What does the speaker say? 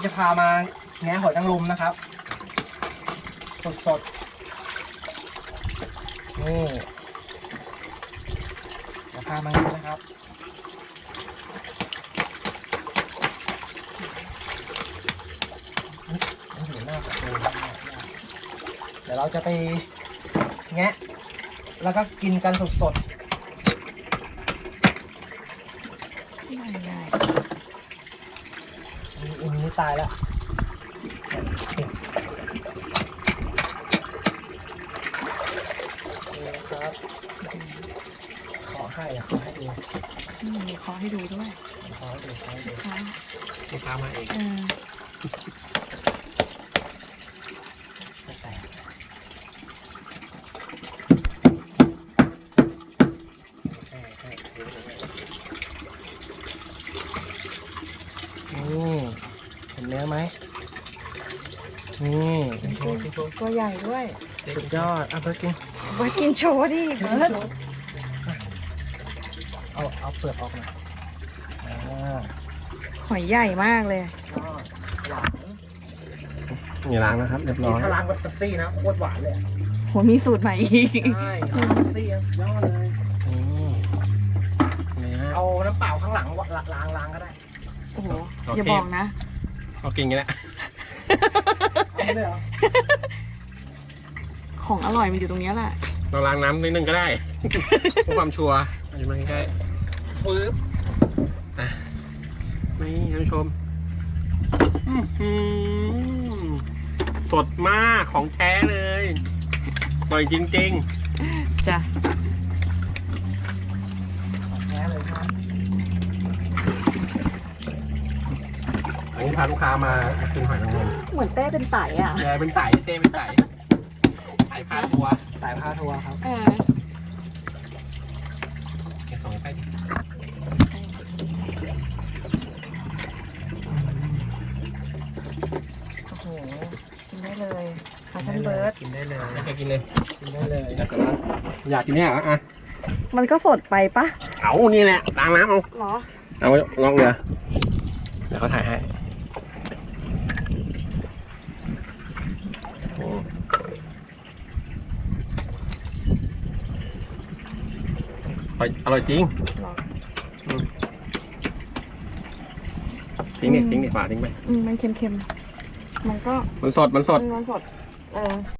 นี้จะพามาแงะหอยนางรมนะครับ สดสดนี่จะพามาแงะนะครับอยู่หน้าประตูเดี๋ยวเราจะไปแงะ แล้วก็กินกันสดๆอันนี้อันนี้ ตายแล้วนี่นะครับขอให้อะขอให้ดูอืมมีขอให้ดูด้วยขอให้ดูขอให้ดูค่ะลูกค้ามาเองเออ ไม่แตกให้ให้ดูเลยนี่ เห็นเนื้อไหมนี่เป็นโชว์เป็นโชว์ตัวใหญ่ด้วยสุดยอดอะเบิร์ดกินไว้กินโชว์ดิเบิร์ดเอาเอาเปลือกออกหน่อยอ่าหอยใหญ่มากเลย ก็หวานนี่ล้างนะครับเรียบร้นี่อยถ้าล้างแบบเป๊ปซี่นะโคตรหวานเลยอะโหมีสูตรใหม่อีก ใช่ล้างเป๊ปซี่อะยอดเลย นี่เนื้อเอาน้ำเปล่าข้างหลังวะล้างล้างก็ได้ โอ้โหโอเคอย่าบอกนะ เอากินกันแล้วเอาไม่ได้เหรอของอร่อยมันอยู่ตรงเนี้ยแหละ เราล้างน้ำนิดนึงก็ได้ เพื่อความชัวร์อยู่มาใกล้ฟืบๆนี่ท่านผู้ชมอื้อหือสดมากของแท้เลยอร่อยจริงจ้ะของแท้เลยครับ ๆ อั นนี้พาลูกค้ามากินหอยนางรมเหมือนเต้เป็นไต่อะยายเป็นไต่เต้เป็นไต่ไต่พาทัวร์สายพาทัวร์ครับ เออแกส่งไปดิโอ้โหกินได้เลยค่ะท่านเบิร์ดกินได้เลยให้แกกินเลยกินได้เลย อยากกินนะอยากกินเนี่ยเหรออะมันก็สดไปปะเอานี่แหละล้างน้ำเอา หรอ เอาลองเรือเดี๋ยวเขาถ่ายให้โอ้อ ร่อยอร่อยจริงหรอทิ้งดิอืมทิ้งดิฝาทิ้งไปอืมมันเค็มๆ มันก็มันสดมันสด มันสด เออ